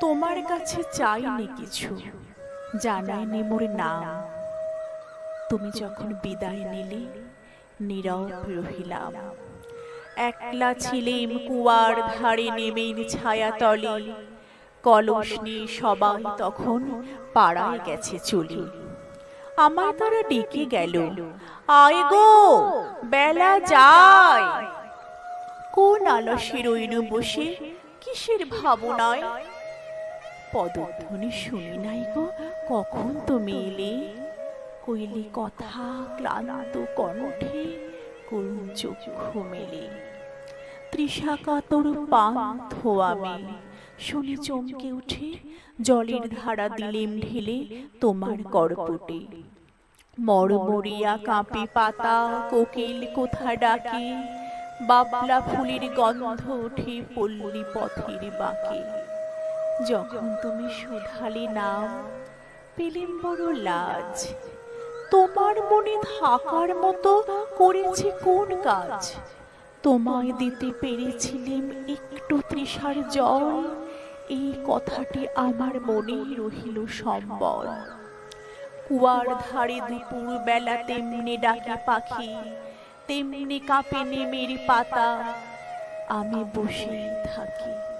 তোমার কাছে চাইনি কিছু। জানাইনি মোর নাম। তুমি যখন বিদায় নিলে, নীরব রহিলাম। একলা ছিলেম কুয়ার ধারে নেমেন ছায়া তলে কলস নিয়ে সবাই তখন পাড়ায় গেছে চলি। আমার তারা ডেকে গেল, আয় গো, বেলা যায়। কোন আলসে রইল বসে কিসের ভাবনায়? পদধ্বনি শুনি নাই গো, কখন তুমি এলে? কইলি, কথা ক্লান্ত কণ্ঠে করুণ চক্ষু মেলে? তৃষা কাতর পান ধোয়ামে শুনি চমকে উঠে জলের ধারা দিলেম ঢেলে তোমার করপটে। মরমরিয়া কাঁপে পাতা, কোকিল কোথা ডাকে? বাবলা ফুলের গন্ধ ওঠে পল্লী পথের বাঁকে। যখন তুমি শুধালে নাম, পেলেম বড় লাজ। তোমার মনে থাকার মতো করেছে কোন কাজ? তোমায় দিতে পেরেছিলেম একটু তৃষার জল। এই কথাটি আমার মনে রহিল সম্বল। কুয়ার ধারে দুপুর বেলা তেমনি ডাকে পাখি, তেমনি কাঁপে নেমের পাতা। আমি বসেই থাকি।